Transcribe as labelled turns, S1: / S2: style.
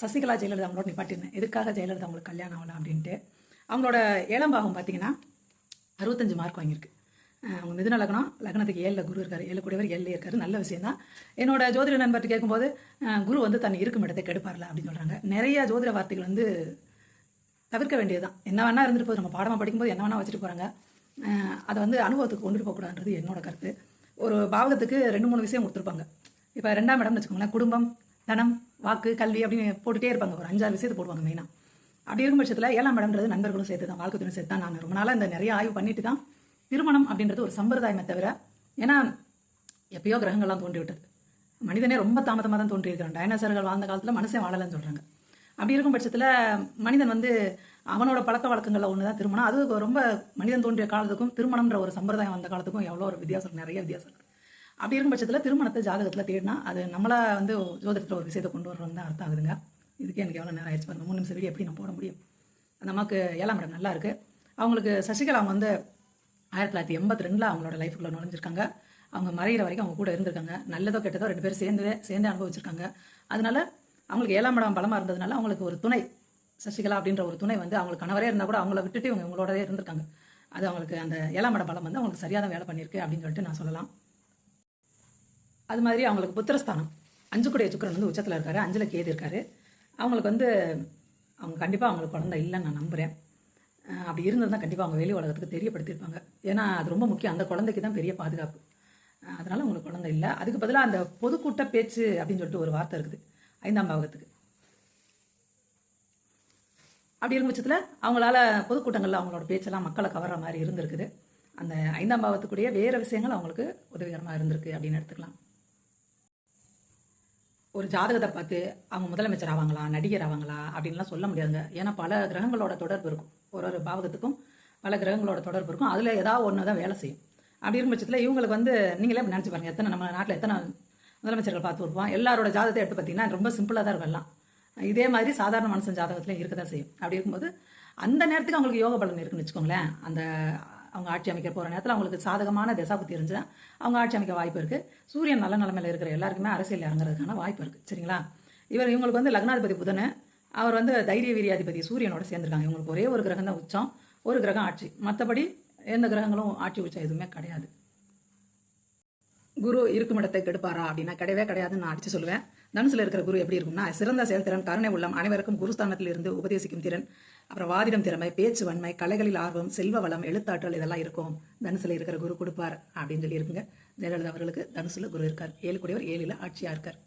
S1: சசிகலா ஜெயலலிதா அவங்களோட நிப்பாட்டினேன் எதுக்காக ஜெயலலிதா அவங்களுக்கு கல்யாணம் ஆகலாம் அப்படின்ட்டு. அவங்களோட ஏழாம் பாகம் பார்த்தீங்கன்னா அறுபத்தஞ்சு மார்க் வாங்கியிருக்கு. அவங்க மிதுன லக்னம் லக்னத்துக்கு ஏழில் குரு இருக்காரு. ஏழு கூடியவர் ஏழில் இருக்காரு. நல்ல விஷயம் தான் என்னோட ஜோதிட நண்பர்கிட்ட கேட்கும்போது குரு வந்து தன் இருக்கும் இடத்தை கெடுப்பார்ல அப்படின்னு சொல்கிறாங்க நிறைய ஜோதிட வார்த்தைகள் வந்து தவிர்க்க வேண்டியதுதான். என்ன வேணா இருந்துட்டு போகுது. நம்ம பாடமாக படிக்கும்போது என்ன வேணா வச்சுட்டு போகிறாங்க அதை வந்து அனுபவத்துக்கு கொண்டுட்டு போகக்கூடாதுன்றது என்னோட கருத்து. ஒரு பாவகத்துக்கு ரெண்டு மூணு விஷயம் கொடுத்துருப்பாங்க. இப்போ ரெண்டாம் இடம்னு வச்சுக்கோங்களேன். குடும்பம் தனம் வாக்கு கல்வி அப்படின்னு போட்டுட்டே இருப்பாங்க. ஒரு அஞ்சாறு விஷயத்தை போடுவாங்க மெயினாக அப்படி இருக்கும் பட்சத்தில் ஏழாம் இடம்ன்றது நண்பர்களும் சேர்த்து தான் வாழ்க்கை துணை சேர்த்து தான் நான் ரொம்ப நாளாக இந்த நிறைய ஆய்வு பண்ணிட்டு தான் திருமணம் அப்படின்றது ஒரு சம்பிரதாயமே தவிர ஏன்னா எப்பயோ கிரகங்கள்லாம் தோன்றி விட்டது மனிதனே ரொம்ப தாமதமாக தான் தோன்றியிருக்கிறான். டைனோசர்கள் வாழ்ந்த காலத்தில் மனுஷன் வாழலைன்னு சொல்கிறாங்க அப்படி இருக்கும் பட்சத்தில் மனிதன் வந்து அவனோட பழக்க வழக்கங்களில் ஒன்று தான் திருமணம். அது ரொம்ப மனிதன் தோன்றிய காலத்துக்கும் திருமணம்ன்ற ஒரு சம்பிரதாயம் வந்த காலத்துக்கும் எவ்வளோ ஒரு வித்தியாசம் நிறைய வித்தியாசம் இருக்குது அப்படி இருக்கும் பட்சத்தில் திருமணத்தை ஜாதகத்தில் தேடினா அது நம்மளா வந்து ஜோதிடத்தில் ஒரு விஷயத்தை கொண்டு வர்றோம் தான் அர்த்தம் ஆகுதுங்க. இதுக்கே எனக்கு எவ்வளோ நேரம் ஆயிடுச்சு பாருங்கள் மூணு நிமிஷம் வீடியோ எப்படி நான் போட முடியும்? அந்த அம்மாவுக்கு ஏழாம் இடம் நல்லா இருக்கு. அவங்களுக்கு சசிகலா அவங்க வந்து ஆயிரத்தி தொள்ளாயிரத்தி எண்பத்தி ரெண்டில் அவங்களோட லைஃபுக்குள்ள நுழைஞ்சிருக்காங்க. அவங்க மறையிற வரைக்கும் அவங்க கூட இருந்திருக்காங்க. நல்லதோ கெட்டதோ ரெண்டு பேரும் சேர்ந்து சேர்ந்து அனுபவிச்சிருக்காங்க. அதனால அவங்களுக்கு ஏழாம் இடம் பலமாக இருந்ததுனால அவங்களுக்கு ஒரு துணை சசிகலா அப்படின்ற ஒரு துணை வந்து அவங்களுக்கு கணவரே இருந்தால் கூட அவங்கள விட்டுட்டு இவங்க இவங்களோடவே இருந்திருக்காங்க. அது அவங்களுக்கு அந்த ஏழாம் இடம் பலம் வந்து அவங்களுக்கு சரியாக தான் வேலை பண்ணியிருக்கு அப்படின்னு சொல்லிட்டு நான் சொல்லலாம். அது மாதிரி அவங்களுக்கு புத்திரஸ்தானம். அஞ்சு கூடிய சுக்கரன் வந்து உச்சத்தில் இருக்காரு அஞ்சில் கேது இருக்காரு. அவங்களுக்கு வந்து அவங்க கண்டிப்பாக அவங்களுக்கு குழந்தை இல்லைன்னு நான் நம்புகிறேன் அப்படி இருந்திருந்தால் கண்டிப்பாக அவங்க வெளி உலகத்துக்கு தெரியப்படுத்தியிருப்பாங்க. ஏன்னா அது ரொம்ப முக்கியம். அந்த குழந்தைக்கு தான் பெரிய பாதுகாப்பு. அதனால் அவங்களுக்கு குழந்தை இல்லை. அதுக்கு பதிலாக அந்த பொதுக்கூட்ட பேச்சு அப்படின்னு சொல்லிட்டு ஒரு வார்த்தை இருக்குது. ஐந்தாம் பாவகத்துக்கு அப்படி இருக்கும் பட்சத்தில் அவங்களால பொதுக்கூட்டங்களில் அவங்களோட பேச்செல்லாம் மக்களை கவர்ற மாதிரி இருந்திருக்குது. அந்த ஐந்தாம் பாவத்துக்குடைய வேறு விஷயங்கள் அவங்களுக்கு உதவிகரமாக இருந்திருக்கு அப்படின்னு எடுத்துக்கலாம். ஒரு ஜாதகத்தை பார்த்து அவங்க முதலமைச்சர் ஆவாங்களா நடிகர் ஆவாங்களா அப்படின்லாம் சொல்ல முடியாதுங்க. ஏன்னா பல கிரகங்களோட தொடர்பு இருக்கும். ஒரு ஒரு பாவகத்துக்கும் பல கிரகங்களோட தொடர்பு இருக்கும். அதில் ஏதாவது ஒன்று தான் வேலை செய்யும். அப்படி இருக்கும் பட்சத்தில் இவங்களுக்கு வந்து நீங்களே நினச்சி பாருங்கள் எத்தனை நம்ம நாட்டில் எத்தனை முதலமைச்சர்கள் பார்த்து இருப்போம் எல்லாரோட ஜாதகத்தை எடுத்து பார்த்தீங்கன்னா ரொம்ப சிம்பிளாக தான் இருக்கும் எல்லாம். இதே மாதிரி சாதாரண மனுஷன் ஜாதகத்தில் இருக்க தான் செய்யும். அப்படி இருக்கும்போது அந்த நேரத்துக்கு அவங்களுக்கு யோக பலன் இருக்குன்னு வச்சுக்கோங்களேன். அந்த அவங்க ஆட்சி அமைக்க போகிற நேரத்தில் அவங்களுக்கு சாதகமான தசாபுத்தி இருந்துச்சுன்னா அவங்க ஆட்சி அமைக்க வாய்ப்பு இருக்குது சூரியன் நல்ல நிலமையில் இருக்கிற எல்லாருக்குமே அரசியல் இறங்குறதுக்கான வாய்ப்பு இருக்குது சரிங்களா? இவர் இவங்களுக்கு வந்து லக்னாதிபதி புதன் அவர் வந்து தைரிய வீரியாதிபதி சூரியனோட சேர்ந்துருக்காங்க. இவங்களுக்கு ஒரே ஒரு கிரகம் தான் உச்சம் ஒரு கிரகம் ஆட்சி. மற்றபடி எந்த கிரகங்களும் ஆட்சி உச்சம் எதுவுமே கிடையாது. குரு இருக்கும் இடத்தை கெடுப்பாரா அப்படின்னா கிடையவே கிடையாதுன்னு நான் அடிச்சு சொல்லுவேன். தனுசுல இருக்கிற குரு எப்படி இருக்கும்னா சிறந்த செயல்திறன் கருணை உள்ளம் அனைவருக்கும் குருஸ்தானத்தில் இருந்து உபதேசிக்கும் திறன் அப்புறம் வாதிடம் திறமை பேச்சு வன்மை கலைகளில் ஆர்வம் செல்வ வளம் எழுத்தாற்றல் இதெல்லாம் இருக்கும். தனுசுல இருக்கிற குரு கொடுப்பார் அப்படின்னு சொல்லி இருக்குங்க ஜெயலலிதா அவர்களுக்கு தனுசுல குரு இருக்கார். ஏழு கூடியவர் ஏழில் ஆட்சியா இருக்கார்.